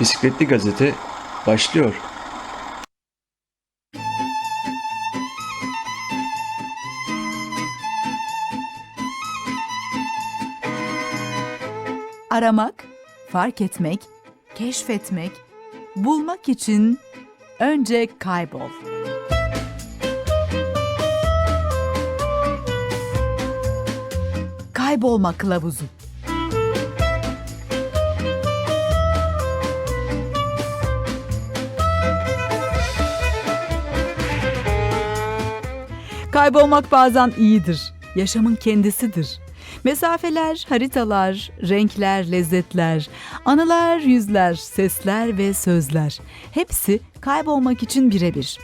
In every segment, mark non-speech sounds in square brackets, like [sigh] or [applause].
Bisikletli Gazete başlıyor. Aramak, fark etmek, keşfetmek, bulmak için önce kaybol. Kaybolma kılavuzu. Kaybolmak bazen iyidir. Yaşamın kendisidir. Mesafeler, haritalar, renkler, lezzetler, anılar, yüzler, sesler ve sözler hepsi kaybolmak için birebir.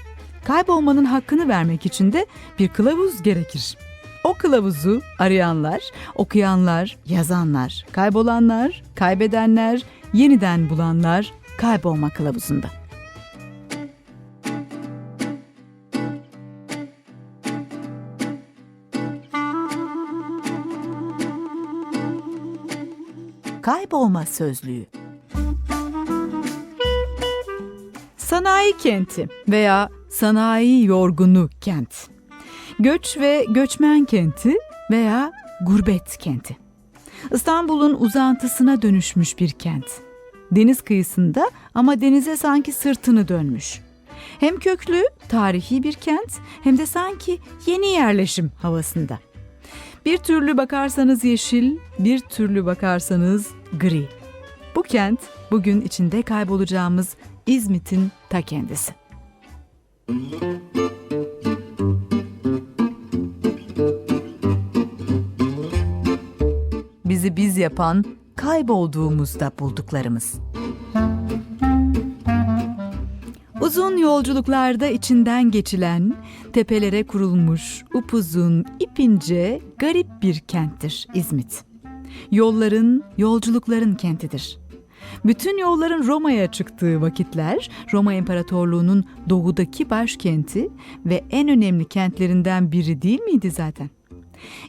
Kaybolmanın hakkını vermek için de bir kılavuz gerekir. O kılavuzu arayanlar, okuyanlar, yazanlar, kaybolanlar, kaybedenler, yeniden bulanlar kaybolma kılavuzunda. Kaybolma sözlüğü. Sanayi kenti veya sanayi yorgunu kent. Göç ve göçmen kenti veya gurbet kenti. İstanbul'un uzantısına dönüşmüş bir kent. Deniz kıyısında ama denize sanki sırtını dönmüş. Hem köklü, tarihi bir kent hem de sanki yeni yerleşim havasında. Bir türlü bakarsanız yeşil, bir türlü bakarsanız gri. Bu kent bugün içinde kaybolacağımız İzmit'in ta kendisi. Bizi biz yapan kaybolduğumuzda bulduklarımız. Uzun yolculuklarda içinden geçilen, tepelere kurulmuş, upuzun, ipince, garip bir kenttir İzmit. Yolların, yolculukların kentidir. Bütün yolların Roma'ya çıktığı vakitler, Roma İmparatorluğu'nun doğudaki başkenti ve en önemli kentlerinden biri değil miydi zaten?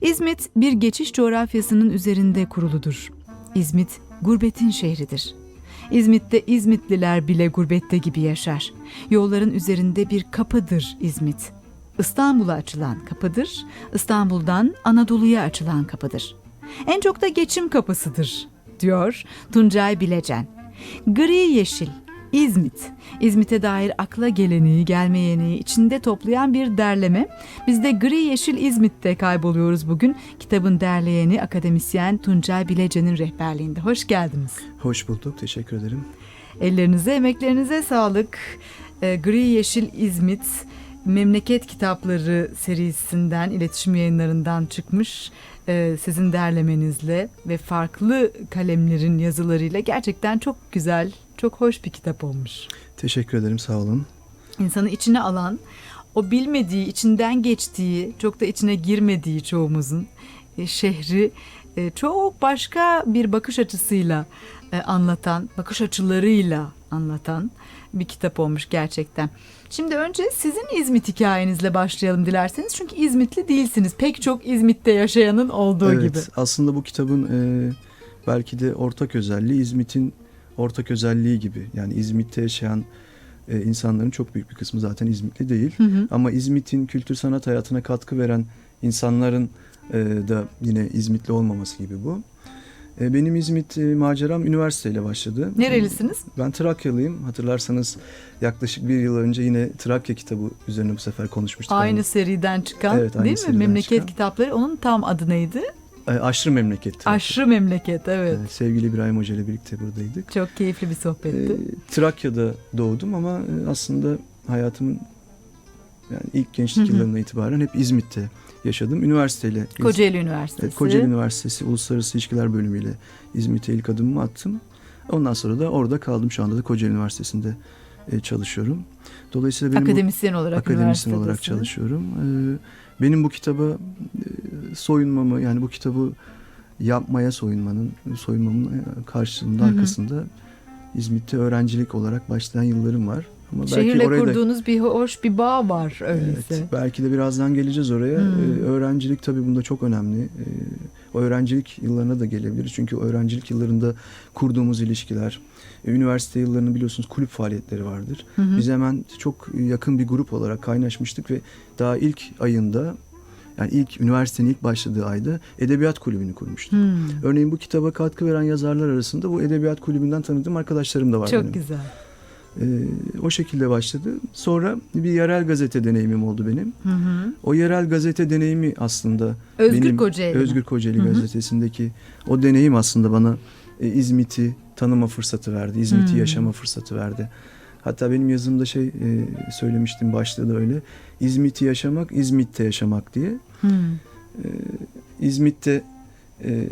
İzmit bir geçiş coğrafyasının üzerinde kuruludur. İzmit gurbetin şehridir. İzmit'te İzmitliler bile gurbette gibi yaşar. Yolların üzerinde bir kapıdır İzmit. İstanbul'a açılan kapıdır, İstanbul'dan Anadolu'ya açılan kapıdır. En çok da geçim kapısıdır, diyor Tuncay Bilecen. Gri yeşil, İzmit. İzmit'e dair akla geleni, gelmeyeni içinde toplayan bir derleme. Biz de Gri Yeşil İzmit'te kayboluyoruz bugün. Kitabın derleyeni akademisyen Tuncay Bilecen'in rehberliğinde. Hoş geldiniz. Hoş bulduk, teşekkür ederim. Ellerinize, emeklerinize sağlık. Ee, Gri Yeşil İzmit Memleket Kitapları serisinden, iletişim yayınlarından çıkmış ee, sizin derlemenizle ve farklı kalemlerin yazılarıyla gerçekten çok güzel, çok hoş bir kitap olmuş. Teşekkür ederim, sağ olun. İnsanı içine alan, o bilmediği, içinden geçtiği, çok da içine girmediği çoğumuzun e, şehri e, çok başka bir bakış açısıyla e, anlatan, bakış açılarıyla anlatan bir kitap olmuş gerçekten. Şimdi önce sizin İzmit hikayenizle başlayalım dilerseniz. Çünkü İzmitli değilsiniz. Pek çok İzmit'te yaşayanın olduğu evet, gibi. aslında bu kitabın e, belki de ortak özelliği İzmit'in ortak özelliği gibi. Yani İzmit'te yaşayan e, insanların çok büyük bir kısmı zaten İzmitli değil. Hı hı. Ama İzmit'in kültür sanat hayatına katkı veren insanların e, da yine İzmitli olmaması gibi bu. E, benim İzmit e, maceram üniversiteyle başladı. Nerelisiniz? Ben Trakyalıyım. Hatırlarsanız yaklaşık bir yıl önce yine Trakya kitabı üzerine bu sefer konuşmuştuk. Aynı seriden çıkan Evet, aynı değil mi? Memleket çıkan. kitapları. Onun tam adı neydi? E, Aşırı Memleket. Trakya. Aşırı Memleket evet. Sevgili İbrahim Hoca ile birlikte buradaydık. Çok keyifli bir sohbetti. Trakya'da doğdum ama aslında hayatımın yani ilk gençlik Hı hı. yıllarından itibaren hep İzmit'te yaşadım. Üniversiteyle Kocaeli Üniversitesi. Evet, Kocaeli Üniversitesi Uluslararası İlişkiler bölümüyle İzmit'e ilk adımımı attım. Ondan sonra da orada kaldım. Şu anda da Kocaeli Üniversitesi'nde e, çalışıyorum. Dolayısıyla benim bu- akademisyen olarak akademisyen olarak çalışıyorum. Ee, benim bu kitaba e, soyunmamı yani bu kitabı yapmaya soyunmanın soyunmamın e, karşısında Hı hı. arkasında İzmit'te öğrencilik olarak başlayan yıllarım var. Ama belki Şehirle da kurduğunuz bir hoş bir bağ var öyleyse. Evet, belki de birazdan geleceğiz oraya. Hmm. Ee, öğrencilik tabii bunda çok önemli. Ee, öğrencilik yıllarına da gelebiliriz. Çünkü öğrencilik yıllarında kurduğumuz ilişkiler, e, üniversite yıllarının biliyorsunuz kulüp faaliyetleri vardır. Hı hı. Biz hemen çok yakın bir grup olarak kaynaşmıştık ve daha ilk ayında yani ilk üniversitenin ilk başladığı ayda edebiyat kulübünü kurmuştuk. Hmm, Örneğin bu kitaba katkı veren yazarlar arasında bu edebiyat kulübünden tanıdığım arkadaşlarım da var Çok benim. güzel. Ee, o şekilde başladı. Sonra bir yerel gazete deneyimim oldu benim. Hı hı. O yerel gazete deneyimi aslında Özgür benim Kocaeli. Özgür Kocaeli Hı hı. gazetesindeki o deneyim aslında bana e, İzmit'i tanıma fırsatı verdi. İzmit'i Hmm. yaşama fırsatı verdi. Hatta benim yazımda şey e, söylemiştim başta da öyle. İzmit'i yaşamak, İzmit'te yaşamak diye. Hmm. E, İzmit'te e,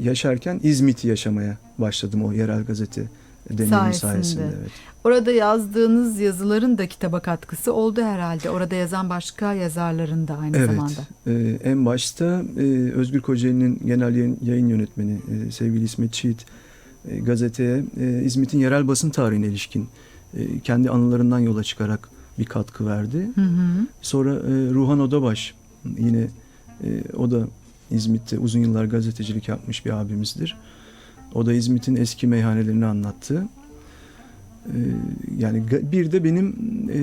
yaşarken İzmit'i yaşamaya başladım o yerel gazete deneyimi Sayesinde. sayesinde. evet. Orada yazdığınız yazıların da kitaba katkısı oldu herhalde. Orada yazan başka yazarların da aynı Evet. zamanda. Ee, en başta e, Özgür Kocaeli'nin genel yayın, yayın yönetmeni e, sevgili İsmet Çiğit e, gazeteye İzmit'in yerel basın tarihine ilişkin kendi anılarından yola çıkarak bir katkı verdi. Hı hı. Sonra Ruhan Odabaş yine o da İzmit'te uzun yıllar gazetecilik yapmış bir abimizdir. O da İzmit'in eski meyhanelerini anlattı. E, yani bir de benim e,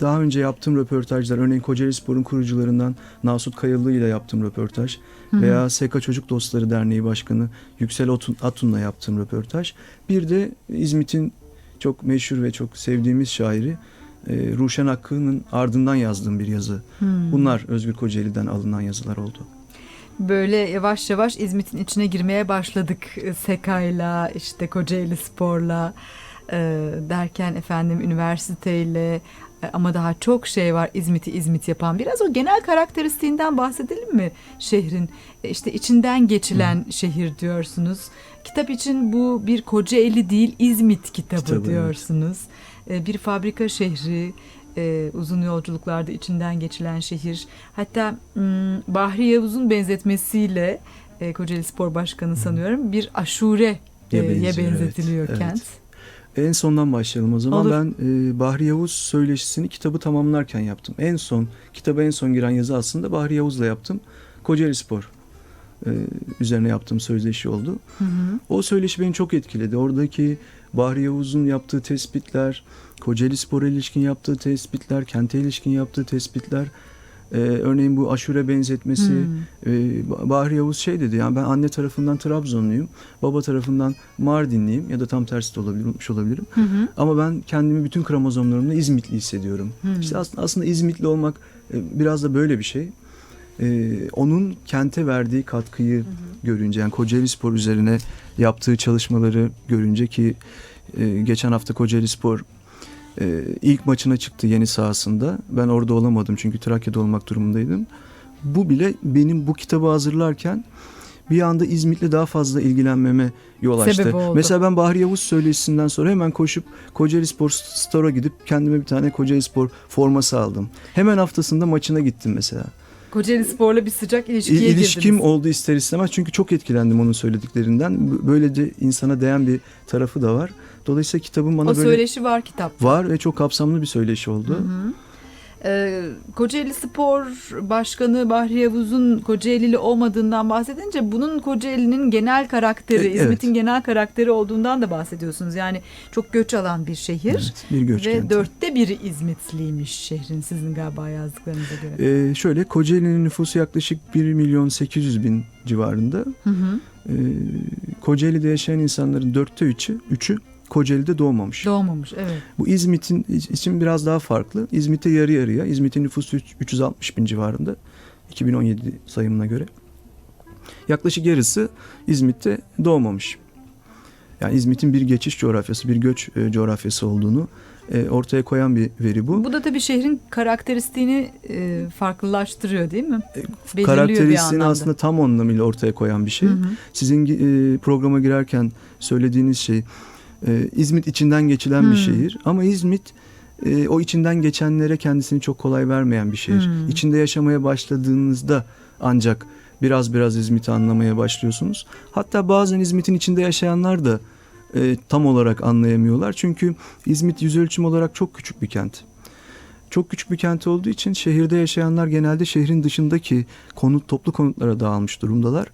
daha önce yaptığım röportajlar, örneğin Kocaeli Spor'un kurucularından Nasut Kayalı ile yaptığım röportaj Hı hı. veya SK Çocuk Dostları Derneği Başkanı Yüksel Atun, Atun'la yaptığım röportaj. Bir de İzmit'in çok meşhur ve çok sevdiğimiz şairi e, Ruşen Hakkı'nın ardından yazdığım bir yazı. Hmm. Bunlar Özgür Kocaeli'den alınan yazılar oldu. Böyle yavaş yavaş İzmit'in içine girmeye başladık. E, Seka'yla, işte Kocaeli Spor'la e, derken efendim üniversiteyle e, ama daha çok şey var İzmit'i İzmit yapan. Biraz o genel karakteristiğinden bahsedelim mi şehrin? E, işte içinden geçilen şehir diyorsunuz. Kitap için bu bir Kocaeli değil İzmit kitabı, Kitabı, evet. diyorsunuz. E, bir fabrika şehri, e, uzun yolculuklarda içinden geçilen şehir. Hatta m, Bahri Yavuz'un benzetmesiyle e, Kocaeli Spor Başkanı sanıyorum bir aşure e, Ye benzetiliyor evet, kent. En sondan başlayalım o zaman. Olur. Ben e, Bahri Yavuz söyleşisini kitabı tamamlarken yaptım. En son, kitaba en son giren yazı aslında Bahri Yavuz'la yaptım. Kocaeli Spor e, üzerine yaptığım sözleşi oldu. Hı hı. O söyleşi beni çok etkiledi. Oradaki Bahri Yavuz'un yaptığı tespitler, Kocaeli Spor'a ilişkin yaptığı tespitler, kente ilişkin yaptığı tespitler, e, örneğin bu aşure benzetmesi, Hmm. e, Ba- Bahri Yavuz şey dedi, yani ben anne tarafından Trabzonluyum, baba tarafından Mardinliyim ya da tam tersi de olabilir, unutmuş olabilirim. Hı hı. Ama ben kendimi bütün kromozomlarımla İzmitli hissediyorum. Hmm. İşte aslında, aslında İzmitli olmak e, biraz da böyle bir şey. E, onun kente verdiği katkıyı görünce yani Kocaeli Spor üzerine yaptığı çalışmaları görünce ki e, geçen hafta Kocaeli Spor e, ilk maçına çıktı yeni sahasında. Ben orada olamadım çünkü Trakya'da olmak durumundaydım. Bu bile benim bu kitabı hazırlarken bir anda İzmit'le daha fazla ilgilenmeme yol açtı. Oldu. Mesela ben Bahri Yavuz söyleşisinden sonra hemen koşup Kocaeli Spor Store'a gidip kendime bir tane Kocaeli Spor forması aldım. Hemen haftasında maçına gittim mesela. Kocaeli Spor'la bir sıcak ilişkiye İl- İlişkim girdiniz. oldu ister istemez çünkü çok etkilendim onun söylediklerinden. B- Böylece insana değen bir tarafı da var. Dolayısıyla kitabın bana O böyle söyleşi var kitapta. var ve çok kapsamlı bir söyleşi oldu. Hı hı. Ee, Kocaeli Spor Başkanı Bahri Yavuz'un Kocaelili olmadığından bahsedince bunun Kocaeli'nin genel karakteri, E, evet. İzmit'in genel karakteri olduğundan da bahsediyorsunuz. Yani çok göç alan bir şehir Evet, bir göç ve kenti. dörtte biri İzmitliymiş şehrin sizin galiba yazdıklarınıza göre. Ee, şöyle Kocaeli'nin nüfusu yaklaşık 1 milyon 800 bin civarında. Hı hı. Ee, Kocaeli'de yaşayan insanların dörtte üçü, üçü Kocaeli'de doğmamış. Doğmamış evet. Bu İzmit'in için biraz daha farklı. İzmit'te yarı yarıya. İzmit'in nüfusu üç- 360 bin civarında. 2017 sayımına göre. Yaklaşık yarısı İzmit'te doğmamış. Yani İzmit'in bir geçiş coğrafyası, bir göç e, coğrafyası olduğunu e, ortaya koyan bir veri bu. Bu da tabii şehrin karakteristiğini e, farklılaştırıyor değil mi? Belirliyor Karakteristiğini aslında tam anlamıyla ortaya koyan bir şey. Hı hı. Sizin programa girerken söylediğiniz şey e, İzmit içinden geçilen bir Hmm. şehir ama İzmit e, o içinden geçenlere kendisini çok kolay vermeyen bir şehir. Hmm. İçinde yaşamaya başladığınızda ancak biraz biraz İzmit'i anlamaya başlıyorsunuz. Hatta bazen İzmit'in içinde yaşayanlar da e, tam olarak anlayamıyorlar. Çünkü İzmit yüz ölçüm olarak çok küçük bir kent. Çok küçük bir kent olduğu için şehirde yaşayanlar genelde şehrin dışındaki konut toplu konutlara dağılmış durumdalar.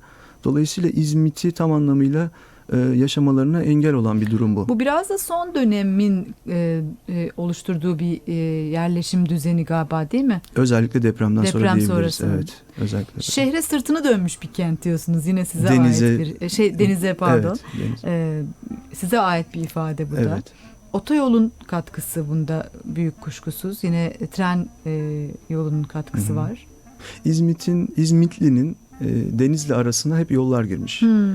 Dolayısıyla İzmit'i tam anlamıyla e, yaşamalarına engel olan bir durum bu. Bu biraz da son dönemin e, e, oluşturduğu bir e, yerleşim düzeni galiba değil mi? Özellikle depremden sonra Deprem diyebiliriz. sonrası. Evet, özellikle. Şehre sırtını dönmüş bir kent diyorsunuz. Yine size Denize- ait bir şey denize pardon. Evet, deniz. E, size ait bir ifade bu da. evet. Otoyolun katkısı bunda büyük kuşkusuz. Yine tren e, yolunun katkısı Hı hı. var. İzmit'in İzmitli'nin e, Denizli arasına hep yollar girmiş. Hmm.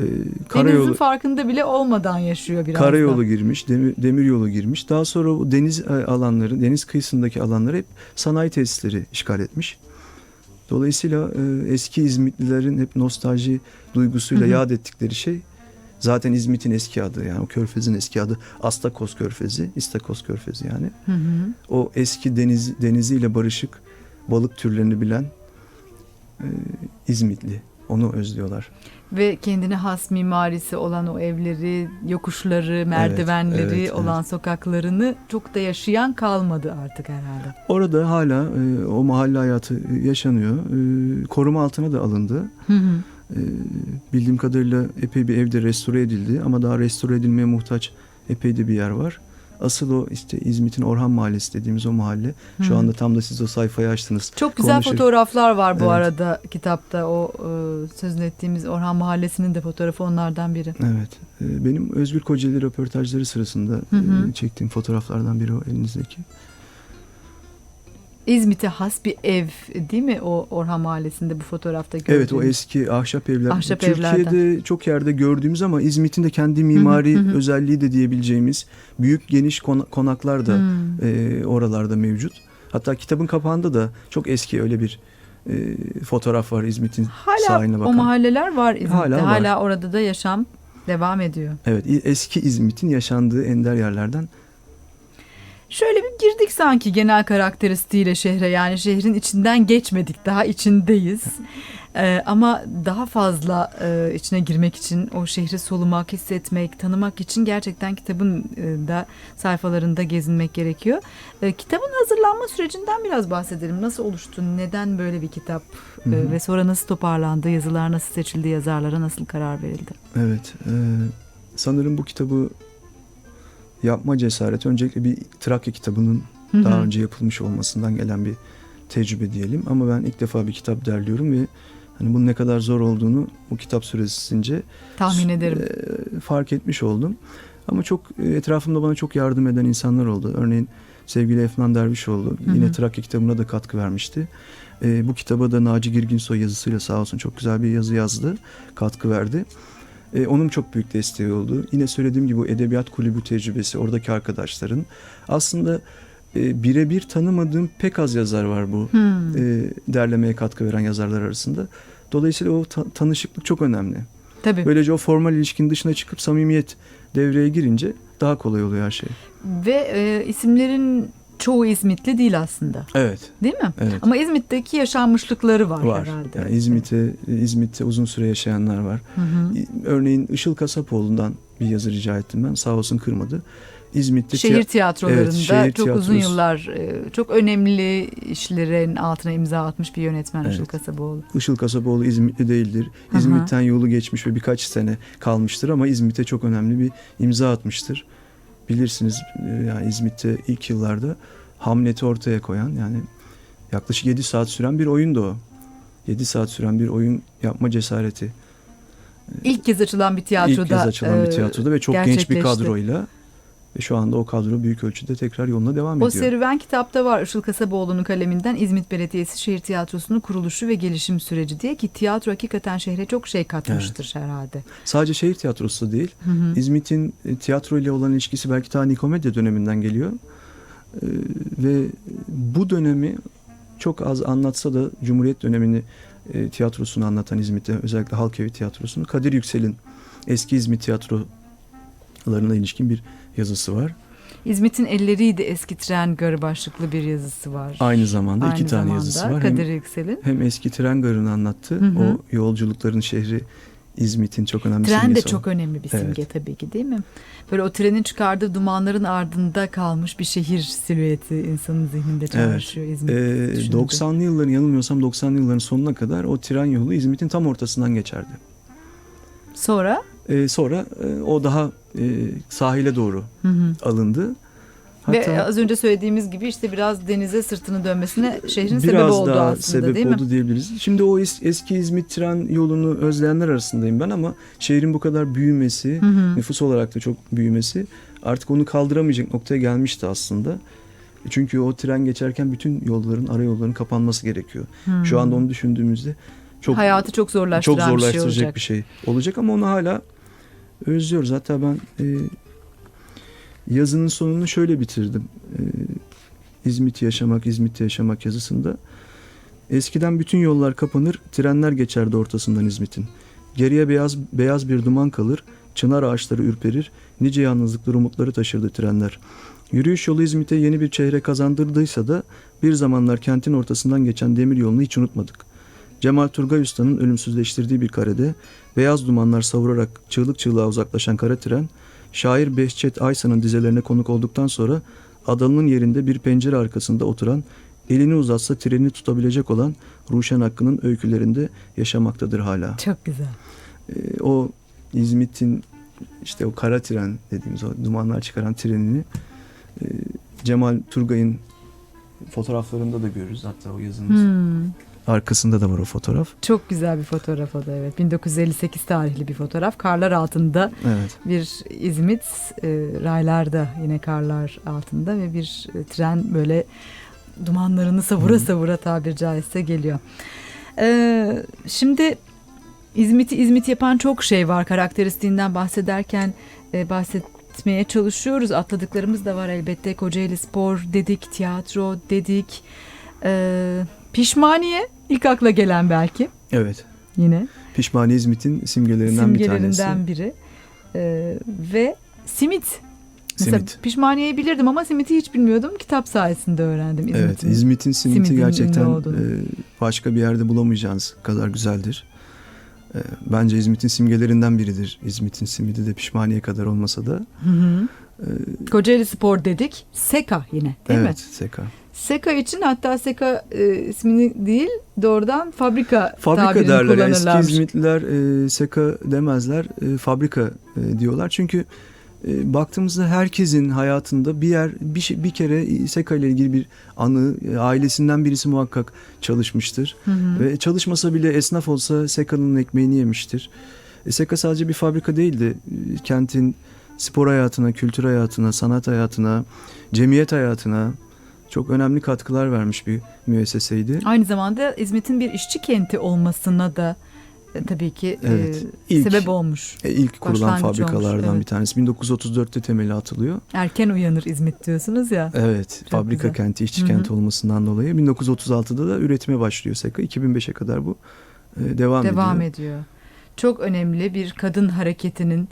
E, Denizin karayolu farkında bile olmadan yaşıyor biraz karayolu da. girmiş, demir, demir yolu girmiş. Daha sonra o deniz e, alanları, deniz kıyısındaki alanları hep sanayi tesisleri işgal etmiş. Dolayısıyla e, eski İzmitlilerin hep nostalji duygusuyla Hı hı. yad ettikleri şey zaten İzmit'in eski adı yani o körfezin eski adı Astakoz Körfezi, İstakoz Körfezi yani. Hı hı. O eski deniz deniziyle barışık balık türlerini bilen e, İzmitli. Onu özlüyorlar. Ve kendine has mimarisi olan o evleri, yokuşları, merdivenleri evet, olan sokaklarını çok da yaşayan kalmadı artık herhalde. Orada hala e, o mahalle hayatı yaşanıyor. E, koruma altına da alındı. Hı hı. E, bildiğim kadarıyla epey bir evde restore edildi ama daha restore edilmeye muhtaç epey de bir yer var. Asıl o işte İzmit'in Orhan Mahallesi dediğimiz o mahalle. Şu Hı. anda tam da siz o sayfayı açtınız. Çok güzel Konuşur- fotoğraflar var bu Evet. arada kitapta. O e, sözünü ettiğimiz Orhan Mahallesi'nin de fotoğrafı onlardan biri. Evet. E, benim Özgür Kocaeli röportajları sırasında Hı hı. e, çektiğim fotoğraflardan biri o elinizdeki. İzmit'e has bir ev değil mi o Orhan Mahallesi'nde bu fotoğrafta gördüğümüz? Evet o eski ahşap evler. Ahşap Türkiye'de çok yerde gördüğümüz ama İzmit'in de kendi mimari hı hı. özelliği de diyebileceğimiz büyük geniş kona- konaklar da e, oralarda mevcut. Hatta kitabın kapağında da çok eski öyle bir e, fotoğraf var İzmit'in Hala sahiline o bakan. mahalleler var İzmit'te. Hala Hala, var. orada da yaşam devam ediyor. Evet eski İzmit'in yaşandığı ender yerlerden. Şöyle bir girdik sanki genel karakteristiğiyle şehre yani şehrin içinden geçmedik daha içindeyiz. [laughs] Ee, ama daha fazla e, içine girmek için o şehri solumak, hissetmek, tanımak için gerçekten kitabın e, da sayfalarında gezinmek gerekiyor. E, kitabın hazırlanma sürecinden biraz bahsedelim. Nasıl oluştu, neden böyle bir kitap Hı e, hı. ve sonra nasıl toparlandı, yazılar nasıl seçildi, yazarlara nasıl karar verildi? Evet. e, sanırım bu kitabı yapma cesareti öncelikle bir Trakya kitabının Hı hı. daha önce yapılmış olmasından gelen bir tecrübe diyelim. Ama ben ilk defa bir kitap derliyorum ve hani bunun ne kadar zor olduğunu bu kitap süresince Tahmin ederim. e, fark etmiş oldum. Ama çok e, etrafımda bana çok yardım eden insanlar oldu. Örneğin sevgili Efnan Dervişoğlu Hı hı. yine Trakya kitabına da katkı vermişti. E, bu kitaba da Naci Girginsoy yazısıyla sağ olsun çok güzel bir yazı yazdı. Katkı verdi. E, onun çok büyük desteği oldu. Yine söylediğim gibi bu edebiyat kulübü tecrübesi, oradaki arkadaşların. Aslında e, birebir tanımadığım pek az yazar var bu Hmm. e, derlemeye katkı veren yazarlar arasında. Dolayısıyla o ta- tanışıklık çok önemli. Tabii. Böylece o formal ilişkinin dışına çıkıp samimiyet devreye girince daha kolay oluyor her şey. Ve e, isimlerin çoğu İzmitli değil aslında. Evet. Değil mi? Evet. Ama İzmit'teki yaşanmışlıkları var, var. herhalde. Yani İzmit'te İzmit'te uzun süre yaşayanlar var. Hı hı. Örneğin Işıl Kasapoğlu'ndan bir yazı rica ettim ben. Sağ olsun kırmadı. İzmit'te Şehir tiya- tiyatrolarında Evet, şehir çok uzun tiyatrosu. yıllar e, çok önemli işlerin altına imza atmış bir yönetmen Evet. Işıl Kasaboğlu. Işıl Kasapoğlu İzmitli değildir. İzmit'ten yolu geçmiş ve birkaç sene kalmıştır ama İzmit'e çok önemli bir imza atmıştır. Bilirsiniz e, yani İzmit'te ilk yıllarda Hamlet'i ortaya koyan yani yaklaşık 7 saat süren bir oyundu o. 7 saat süren bir oyun yapma cesareti. İlk kez açılan bir tiyatroda. İlk kez açılan e, bir tiyatroda ve çok genç bir kadroyla ve şu anda o kadro büyük ölçüde tekrar yoluna devam O ediyor. serüven kitapta var Işıl Kasaboğlu'nun kaleminden İzmit Belediyesi Şehir Tiyatrosu'nun kuruluşu ve gelişim süreci diye ki tiyatro hakikaten şehre çok şey katmıştır herhalde. Sadece şehir tiyatrosu değil. İzmit'in e, tiyatro ile olan ilişkisi belki ta Nikomedya döneminden geliyor. Ee, ve bu dönemi çok az anlatsa da Cumhuriyet dönemini e, tiyatrosunu anlatan İzmit'te özellikle Halkevi tiyatrosunu Kadir Yüksel'in eski İzmit tiyatrolarına ilişkin bir yazısı var. İzmit'in elleriydi eski tren garı başlıklı bir yazısı var. Aynı zamanda Aynı iki tane zamanda yazısı var. Hem, Kadir Yüksel'in. hem eski tren garını anlattı. Hı hı. O yolculukların şehri İzmit'in çok önemli Tren de simgesi o. çok önemli bir simge Evet. tabii ki değil mi? Böyle o trenin çıkardığı dumanların ardında kalmış bir şehir silüeti insanın zihninde çağrışıyor İzmit. Ee, düşününce. 90'lı yılların yanılmıyorsam 90'lı yılların sonuna kadar o tren yolu İzmit'in tam ortasından geçerdi. Sonra Ee, sonra e, o daha e, sahile doğru hı hı. alındı. ve az önce söylediğimiz gibi işte biraz denize sırtını dönmesine şehrin sebebi biraz oldu aslında sebep değil mi? oldu diyebiliriz. Şimdi o es- eski İzmit tren yolunu özleyenler arasındayım ben ama şehrin bu kadar büyümesi, Hı hı. nüfus olarak da çok büyümesi artık onu kaldıramayacak noktaya gelmişti aslında. Çünkü o tren geçerken bütün yolların, ara yolların kapanması gerekiyor. Hmm. Şu anda onu düşündüğümüzde çok Hayatı çok zorlaştıran çok zorlaştıracak bir şey olacak. bir şey olacak ama onu hala özlüyoruz. Hatta ben e, yazının sonunu şöyle bitirdim. E, İzmit'i yaşamak, İzmit'te yaşamak yazısında. Eskiden bütün yollar kapanır, trenler geçerdi ortasından İzmit'in. Geriye beyaz beyaz bir duman kalır, çınar ağaçları ürperir, nice yalnızlıkları umutları taşırdı trenler. Yürüyüş yolu İzmit'e yeni bir çehre kazandırdıysa da bir zamanlar kentin ortasından geçen demir yolunu hiç unutmadık. Cemal Turgay Usta'nın ölümsüzleştirdiği bir karede beyaz dumanlar savurarak çığlık çığlığa uzaklaşan kara tren, şair Behçet Aysa'nın dizelerine konuk olduktan sonra adalının yerinde bir pencere arkasında oturan, elini uzatsa treni tutabilecek olan Ruşen Hakkı'nın öykülerinde yaşamaktadır hala. Çok güzel. Ee, o İzmit'in işte o kara tren dediğimiz o dumanlar çıkaran trenini e, Cemal Turgay'ın fotoğraflarında da görürüz. Hatta o yazımız Hmm. Arkasında da var o fotoğraf. Çok güzel bir fotoğraf o da evet. 1958 tarihli bir fotoğraf. Karlar altında Evet. bir İzmit e, raylarda yine karlar altında ve bir e, tren böyle dumanlarını savura Hı. savura tabir caizse geliyor. Ee, şimdi İzmit'i İzmit yapan çok şey var. Karakteristiğinden bahsederken e, bahsetmeye çalışıyoruz. Atladıklarımız da var elbette. Kocaeli Spor dedik, tiyatro dedik. Ee, pişmaniye ilk akla gelen belki Evet. yine Pişmaniye İzmit'in simgelerinden, bir tanesi. simgelerinden biri. Ee, ve simit. Mesela Simit. pişmaniyeyi bilirdim ama simiti hiç bilmiyordum. Kitap sayesinde öğrendim. Evet, İzmit'in. İzmit'in simiti simidin ünlü gerçekten e, başka bir yerde bulamayacağınız kadar güzeldir. E, Bence İzmit'in simgelerinden biridir. İzmit'in simidi de pişmaniye kadar olmasa da. Hı hı. e, Kocaeli Spor dedik. Seka yine değil evet, mi? Seka. Seka için hatta Seka e, ismini değil doğrudan fabrika, Fabrika tabirini derler. Yani eski. İzmitliler e, Seka demezler. e, fabrika e, diyorlar. Çünkü e, baktığımızda herkesin hayatında bir yer bir şey, bir kere Seka ile ilgili bir anı e, ailesinden birisi muhakkak çalışmıştır. Hı hı. Ve çalışmasa bile esnaf olsa Seka'nın ekmeğini yemiştir. E, Seka sadece bir fabrika değildi. E, Kentin spor hayatına, kültür hayatına, sanat hayatına, cemiyet hayatına çok önemli katkılar vermiş bir müesseseydi. Aynı zamanda İzmit'in bir işçi kenti olmasına da e, tabii ki e, Evet, ilk- sebep olmuş. E, ilk kurulan Başlangıç fabrikalardan olmuş, evet. bir tanesi. 1934'te temeli atılıyor. Erken uyanır İzmit diyorsunuz ya. Evet, Çok fabrika güzel. kenti, işçi Hı hı. kenti olmasından dolayı 1936'da da üretime başlıyor Seka. 2005'e kadar bu e, devam, devam ediyor. ediyor. Çok önemli bir kadın hareketinin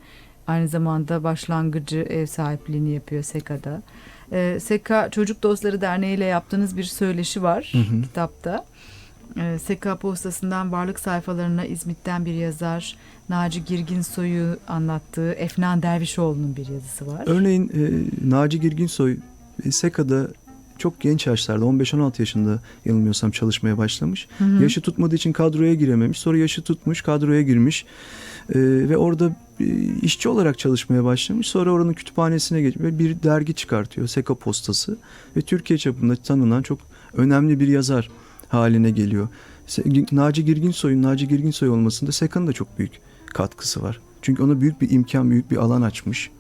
aynı zamanda başlangıcı ev sahipliğini yapıyor Seka'da. Ee, Seka Çocuk Dostları Derneği ile yaptığınız bir söyleşi var Hı hı. kitapta. Ee, Seka postasından varlık sayfalarına İzmit'ten bir yazar Naci Girginsoy'u anlattığı Efnan Dervişoğlu'nun bir yazısı var. Örneğin e, Naci Girginsoy e, Seka'da çok genç yaşlarda 15-16 yaşında yanılmıyorsam çalışmaya başlamış. Hı hı. Yaşı tutmadığı için kadroya girememiş. Sonra yaşı tutmuş kadroya girmiş. E, ve orada e, işçi olarak çalışmaya başlamış. Sonra oranın kütüphanesine geçip ve bir dergi çıkartıyor. Seka Postası. Ve Türkiye çapında tanınan çok önemli bir yazar haline geliyor. Naci Girginsoy'un Naci Girginsoy olmasında Seka'nın da çok büyük katkısı var. Çünkü ona büyük bir imkan, büyük bir alan açmış.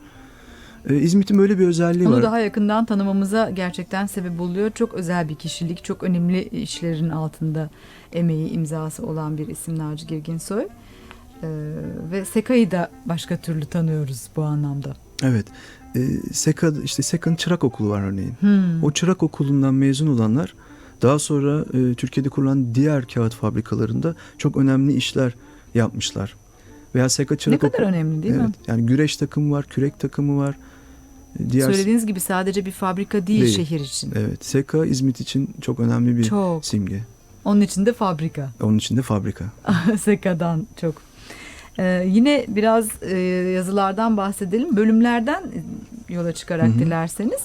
Ee, İzmit'in böyle bir özelliği Onu var. daha yakından tanımamıza gerçekten sebep oluyor. Çok özel bir kişilik, çok önemli işlerin altında emeği, imzası olan bir isim Naci Girginsoy. Ee, ve Seka'yı da başka türlü tanıyoruz bu anlamda. Evet. Ee, Seka işte Seka'nın çırak okulu var örneğin. Hmm. O çırak okulundan mezun olanlar daha sonra e, Türkiye'de kurulan diğer kağıt fabrikalarında çok önemli işler yapmışlar. Veya Seka ne çırak kadar okulu. önemli değil evet, mi? Yani güreş takımı var, kürek takımı var. Ee, Diğer Söylediğiniz gibi sadece bir fabrika değil, Değil. şehir için. Evet, Seka İzmit için çok önemli bir Çok. simge. Onun için de fabrika. Onun için de fabrika. [laughs] Seka'dan çok. Ee, yine biraz e, yazılardan bahsedelim. Bölümlerden yola çıkarak Hı hı. dilerseniz.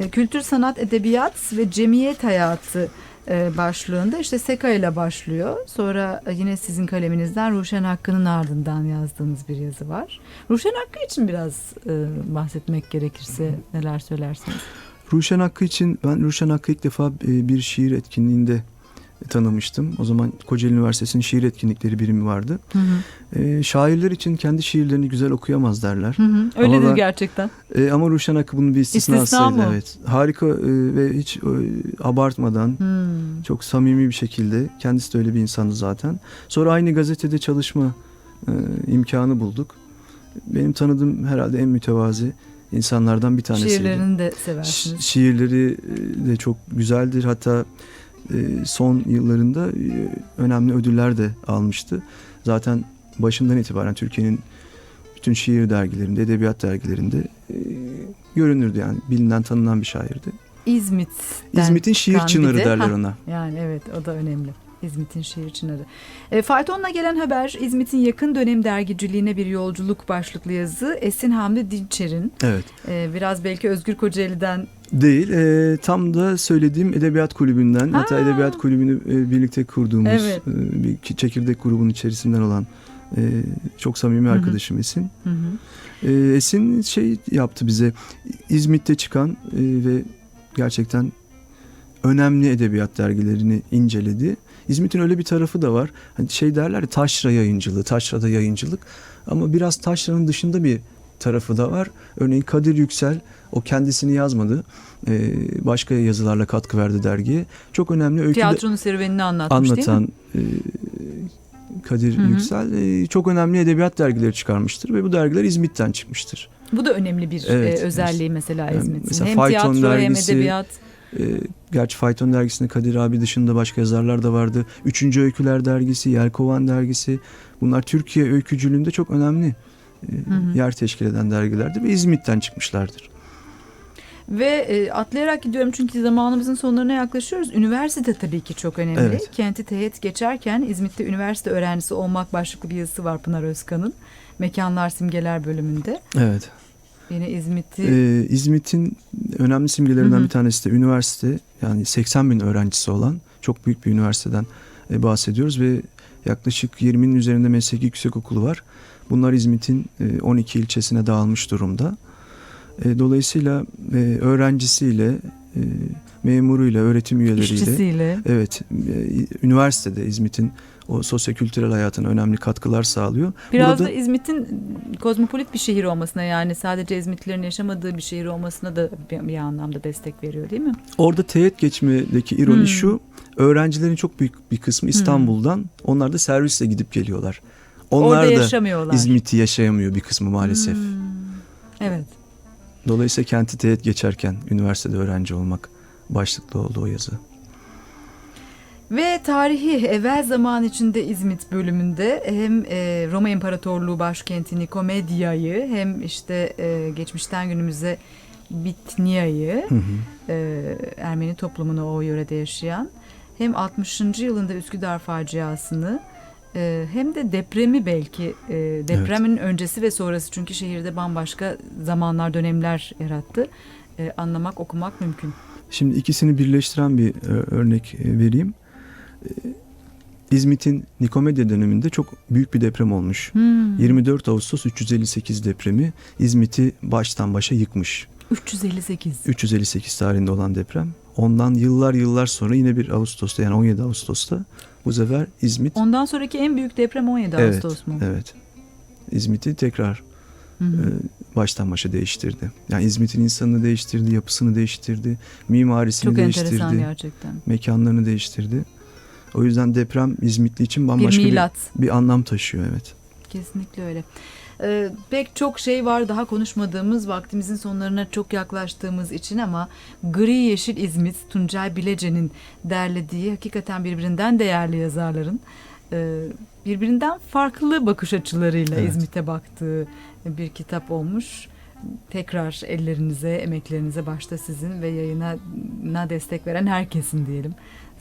E, kültür, sanat, edebiyat ve cemiyet hayatı e, başlığında işte Seka ile başlıyor. Sonra e, yine sizin kaleminizden Ruşen Hakkı'nın ardından yazdığınız bir yazı var. Ruşen Hakkı için biraz e, bahsetmek gerekirse neler söylersiniz? Ruşen Hakkı için ben Ruşen Hakkı ilk defa e, bir şiir etkinliğinde tanımıştım. O zaman Kocaeli Üniversitesi'nin şiir etkinlikleri birimi vardı. Hı hı. E, şairler için kendi şiirlerini güzel okuyamaz derler. Hı hı. Öyledir ben- gerçekten. E, ama Ruşen Hakkı bunun bir istisnasıydı. İstisna mı? Evet. Harika e, ve hiç e, abartmadan Hmm. çok samimi bir şekilde kendisi de öyle bir insandı zaten. Sonra aynı gazetede çalışma e, imkanı bulduk. Benim tanıdığım herhalde en mütevazi insanlardan bir tanesiydi. Şiirlerini de Şi- seversiniz. şiirleri e, de çok güzeldir. Hatta son yıllarında e, önemli ödüller de almıştı. Zaten başından itibaren Türkiye'nin bütün şiir dergilerinde, edebiyat dergilerinde e, görünürdü yani bilinen tanınan bir şairdi. İzmit'ten İzmit'in şiir çınarı de- derler ona. Yani evet o da önemli. İzmit'in şiir çınarı. E, Fayton'la gelen haber İzmit'in yakın dönem dergiciliğine bir yolculuk başlıklı yazı Esin Hamdi Dinçer'in. Evet. E, biraz belki Özgür Kocaeli'den Değil. e, tam da söylediğim Edebiyat Kulübü'nden. Hatta Ha. Edebiyat Kulübü'nü e, birlikte kurduğumuz Evet. e, bir ki- çekirdek grubun içerisinden olan e, çok samimi arkadaşım Esin. Hı hı. E, Esin şey yaptı bize İzmit'te çıkan e, ve gerçekten önemli edebiyat dergilerini inceledi. İzmit'in öyle bir tarafı da var. Hani şey derler ya taşra yayıncılığı, taşrada yayıncılık ama biraz taşranın dışında bir tarafı da var. Örneğin Kadir Yüksel o kendisini yazmadı. E, başka yazılarla katkı verdi dergiye. Çok önemli öykü Tiyatronun serüvenini anlatmış değil mi? anlatan e, Kadir Hı hı. Yüksel e, çok önemli edebiyat dergileri çıkarmıştır ve bu dergiler İzmit'ten çıkmıştır. Bu da önemli bir Evet, e, özelliği mesela İzmit'in. mesela hem Fayton tiyatro hem dergisi, edebiyat. E, gerçi Fayton dergisinde Kadir abi dışında başka yazarlar da vardı. Üçüncü Öyküler dergisi, Yelkovan dergisi. Bunlar Türkiye öykücülüğünde çok önemli e, Hı hı. yer teşkil eden dergilerdir ve İzmit'ten çıkmışlardır. Ve e, atlayarak gidiyorum çünkü zamanımızın sonlarına yaklaşıyoruz. Üniversite tabii ki çok önemli. Evet. Kenti teğet geçerken İzmit'te üniversite öğrencisi olmak başlıklı bir yazısı var Pınar Özkan'ın. Mekanlar Simgeler bölümünde. Evet. Yine İzmit'i Ee, İzmit'in önemli simgelerinden Hı hı. bir tanesi de üniversite yani 80 bin öğrencisi olan çok büyük bir üniversiteden e, bahsediyoruz ve yaklaşık 20'nin üzerinde mesleki yüksekokulu var. Bunlar İzmit'in e, 12 ilçesine dağılmış durumda. E, dolayısıyla e, öğrencisiyle, e, memuruyla, öğretim üyeleriyle işçisiyle. evet e, üniversitede İzmit'in o sosyokültürel hayatına önemli katkılar sağlıyor. Biraz Burada- da İzmit'in kozmopolit bir şehir olmasına yani sadece İzmitlilerin yaşamadığı bir şehir olmasına da bir, bir anlamda destek veriyor değil mi? Orada teğet geçmedeki ironi Hmm. şu. Öğrencilerin çok büyük bir kısmı İstanbul'dan. Onlar da servisle gidip geliyorlar. Onlar Orada da yaşamıyorlar. İzmit'i yaşayamıyor bir kısmı maalesef. Hmm, Evet. Dolayısıyla kenti teğet geçerken üniversitede öğrenci olmak başlıklı oldu o yazı. Ve tarihi evvel zaman içinde İzmit bölümünde hem e, Roma İmparatorluğu başkenti Nikomedya'yı hem işte e, geçmişten günümüze Bitnia'yı Hı hı. e, Ermeni toplumunu o yörede yaşayan hem 60. yılında Üsküdar faciasını hem de depremi belki e, depremin öncesi ve sonrası çünkü şehirde bambaşka zamanlar dönemler yarattı. E, anlamak okumak mümkün. Şimdi ikisini birleştiren bir e, örnek e, vereyim. E, İzmit'in Nikomedya döneminde çok büyük bir deprem olmuş. Hmm. 24 Ağustos 358 depremi İzmit'i baştan başa yıkmış. 358. 358 tarihinde olan deprem. Ondan yıllar yıllar sonra yine bir Ağustos'ta yani 17 Ağustos'ta bu sefer İzmit Ondan sonraki en büyük deprem 17 Evet, Ağustos mu? evet İzmit'i tekrar Hı hı. e, baştan başa değiştirdi. Yani İzmit'in insanını değiştirdi, yapısını değiştirdi, mimarisini Çok değiştirdi, enteresan gerçekten. mekanlarını değiştirdi. O yüzden deprem İzmitli için Bir bambaşka bir, milat. bir anlam taşıyor evet. Kesinlikle öyle. Ee, pek çok şey var daha konuşmadığımız vaktimizin sonlarına çok yaklaştığımız için ama Gri Yeşil İzmit Tuncay Bilece'nin derlediği hakikaten birbirinden değerli yazarların e, birbirinden farklı bakış açılarıyla Evet. İzmit'e baktığı bir kitap olmuş. Tekrar ellerinize, emeklerinize başta sizin ve yayına na destek veren herkesin diyelim.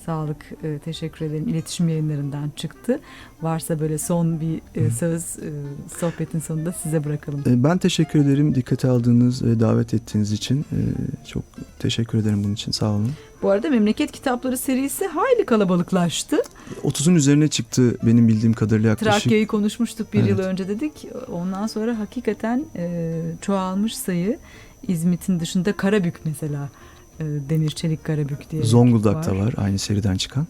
Sağlık e, teşekkür ederim. İletişim yayınlarından çıktı. Varsa böyle son bir e, söz e, sohbetin sonunda size bırakalım. E, Ben teşekkür ederim dikkate aldığınız ve davet ettiğiniz için. E, Çok teşekkür ederim bunun için sağ olun. Bu arada Memleket Kitapları serisi hayli kalabalıklaştı. 30'un üzerine çıktı benim bildiğim kadarıyla yaklaşık. Trakya'yı konuşmuştuk bir yıl Evet. önce dedik. Ondan sonra hakikaten e, çoğalmış sayı. İzmit'in dışında Karabük mesela. E, Demir Çelik Karabük diye. Zonguldak'ta var aynı seriden çıkan.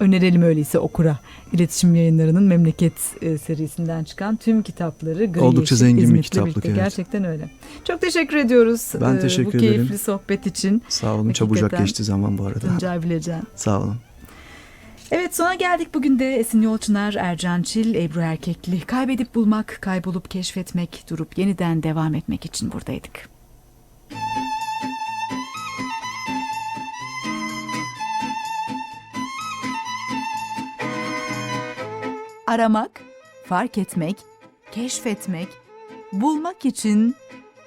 Önerelim öyleyse okura. İletişim yayınlarının Memleket e, serisinden çıkan tüm kitapları Gri Oldukça Yeşil, zengin bir İzmit'le kitaplık, birlikte. evet. Gerçekten öyle. Çok teşekkür ediyoruz Ben e, teşekkür bu keyifli ederim. sohbet için. Sağ olun çabucak Hakikaten. geçti zaman bu arada. Tuncay Bilecen. [laughs] Sağ olun. Evet sona geldik bugün de Esin Yolçınar, Ercan Çil, Ebru Erkekli. Kaybedip bulmak, kaybolup keşfetmek, durup yeniden devam etmek için buradaydık. Aramak, fark etmek, keşfetmek, bulmak için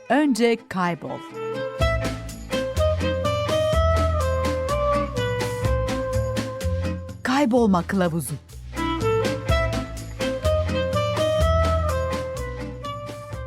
önce kaybol. Kaybolma kılavuzu.